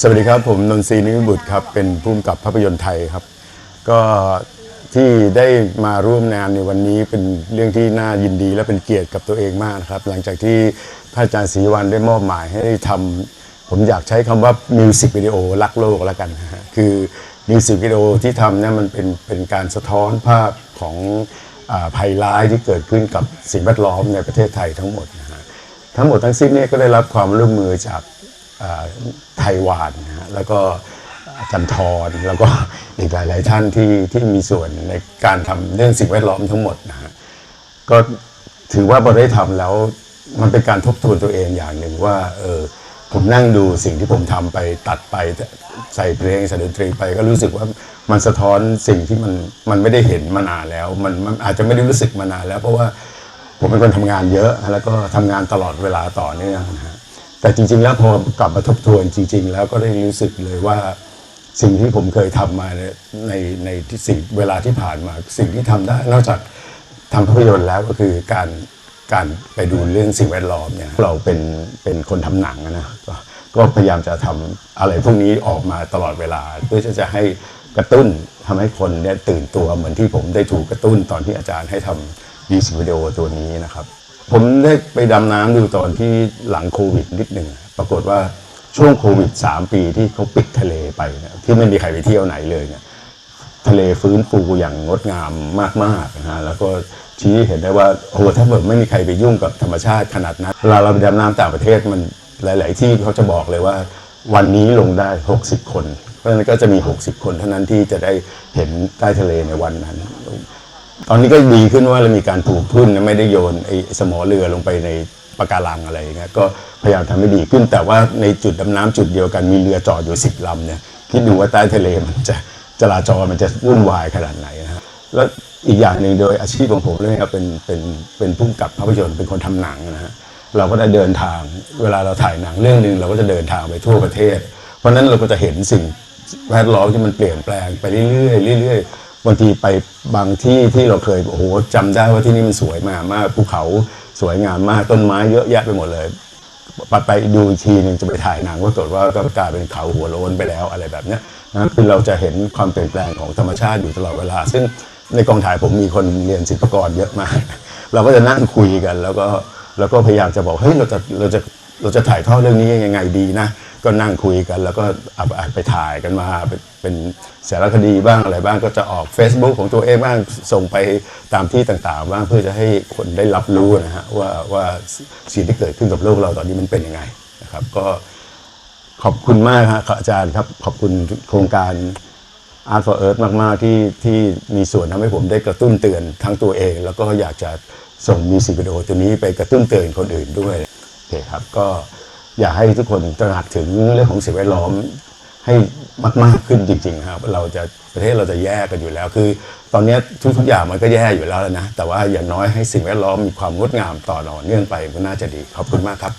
สวัสดีครับ ผมนนทรีนิมิบุตรครับ เป็นผู้กำกับภาพยนตร์ไทยครับ ก็ที่ได้มาร่วมงานในวันนี้เป็นเรื่องที่น่ายินดีและเป็นเกียรติกับตัวเองมากนะครับ หลังจากที่พระอาจารย์ศรีวันได้มอบหมายให้ทำผมอยากใช้คำว่ามิวสิกวิดีโอรักโลกแล้วกันนะฮะคือมิวสิกวิดีโอที่ทำเนี่ยมันเป็นเป็นการสะท้อนภาพของอาภัยร้ายที่เกิดขึ้นกับสิ่งแวดล้อมในประเทศไทยทั้งหมดนะฮะทั้งหมดทั้งสิ้นเนี่ยก็ได้รับความร่วมมือจาก ไทยวานนะฮะแล้วก็จันทรแล้วก็อีกหลาย ๆ ท่านที่ที่มีส่วนในการทำเรื่องสิ่งแวดล้อมทั้งหมดนะฮะก็ถือว่าพอได้ทำแล้วมันเป็นการทบทวนตัวเองอย่างหนึ่งว่าเออผมนั่งดูสิ่งที่ผมทำไปตัดไปใส่เพลงใส่ดนตรีไปก็รู้สึกว่ามันสะท้อนสิ่งที่มันมันไม่ได้เห็นมานานแล้วมันมันอาจจะไม่ได้รู้สึกมานานแล้ว เพราะว่าผมเป็นคนทำงานเยอะ แล้วก็ทำงานตลอดเวลาต่อเนื่องนะฮะ แต่จริง ๆ แล้วพอกลับมาทบทวนจริง ๆ แล้วก็ได้รู้สึกเลยว่าสิ่งที่ผมเคยทำมาในในที่สิ่งเวลาที่ผ่านมา สิ่งที่ทำได้ นอกจากทำภาพยนตร์แล้วก็คือการการไปดูเรื่องสิ่งแวดล้อมเนี่ยเราเป็นเป็นคนทำหนังนะก็ก็พยายามจะทำอะไรพวกนี้ออกมาตลอดเวลา เพื่อจะให้กระตุ้นทำให้คนเนี่ยตื่นตัวเหมือนที่ผมได้ถูกกระตุ้นตอนที่อาจารย์ให้ทำมิวสิวิดีโอตัวนี้นะครับ ผมได้ไปดำน้ำดูตอนที่หลังโควิดนิดหนึ่งปรากฏว่าช่วงโควิด 3 ปีที่เขาปิดทะเลไปนะที่ไม่มีใครไปเที่ยวไหนเลยเนี่ยทะเลฟื้นฟูอย่างงดงามมากๆนะฮะแล้วก็ชี้เห็นได้ว่าโอ้โหถ้าแบบไม่มีใครไปยุ่งกับธรรมชาติขนาดนั้นเวลาเราไปดำน้ำต่างประเทศมันหลาย ๆ ที่เขาจะบอกเลยว่า วันนี้ลงได้ 60 คน เพราะฉะนั้นก็จะมี 60 คนเท่านั้นที่จะได้เห็นใต้ทะเลในวันนั้น ตอนนี้ก็ดีขึ้นว่าเรามีการปลูกพืชนไม่ได้โยนไอ้สมอเรือลงไปในปะการังอะไรอย่างเงี้ยก็พยายามทำให้ดีขึ้น แต่ว่าในจุดดำน้ำจุดเดียวกันมีเรือจอดอยู่สิบลำเนี่ยคิดดูว่าใต้ทะเลมันจะจราจรมันจะวุ่นวายขนาดไหนนะฮะแล้วอีกอย่างหนึ่งโดยอาชีพของผมเลยครับเป็นเป็นเป็นผู้กำกับภาพยนตร์เป็นคนทำหนังนะฮะเราก็ได้เดินทาง เวลาเราถ่ายหนังเรื่องหนึ่งเราก็จะเดินทางไปทั่วประเทศ เพราะฉะนั้นเราก็จะเห็นสิ่งแวดล้อมที่มันเปลี่ยนแปลงไปเรื่อยๆเรื่อย บางทีไปบางที่ที่เราเคยโอ้โหจำได้ว่าที่นี่มันสวยมากมากภูเขาสวยงามมากต้นไม้เยอะแยะไปหมดเลยไปไปดูอีกทีหนึ่งจะไปถ่ายหนังก็ตรวจว่าก็กลายเป็นเขาหัวโล้นไปแล้วอะไรแบบเนี้ยนะคือเราจะเห็นความเปลี่ยนแปลงของธรรมชาติอยู่ตลอดเวลา ซึ่งในกองถ่ายผมมีคนเรียนศิลปกรเยอะมาก เราก็จะนั่งคุยกัน แล้วก็แล้วก็พยายามจะบอกเฮ้ยเราจะเราจะเราจะถ่ายทอดเรื่องนี้ยังไงดีนะ ก็นั่งคุยกันแล้วก็อาเอาไปถ่ายกันมาเป็นสารคดีบ้างอะไรบ้างก็จะออก Facebook ของตัวเองบ้างส่งไปตามที่ต่างๆ บ้างเพื่อจะให้คนได้รับรู้นะฮะว่าว่าสิ่งที่เกิดขึ้นกับโลกเราตอนนี้มันเป็นยังไงนะครับ ก็ขอบคุณมากฮะอาจารย์ครับขอบคุณโครงการ Art for Earth มาก ๆ ที่ที่มีส่วนทำให้ผมได้กระตุ้นเตือนทั้งตัวเอง แล้วก็อยากจะส่งมิวสิกวิดีโอตัวนี้ไปกระตุ้นเตือนคนอื่นด้วยโอเคครับก็ อยากให้ทุกคนตระหนักถึงเรื่องของสิ่งแวดล้อมให้มากๆขึ้นจริงๆครับ เราจะประเทศเราจะแย่กันอยู่แล้ว คือ ตอนนี้ทุกๆอย่างมันก็แย่อยู่แล้วนะ แต่ว่าอย่างน้อยให้สิ่งแวดล้อมมีความงดงามต่อเนื่องไปก็น่าจะดีขอบคุณมากครับ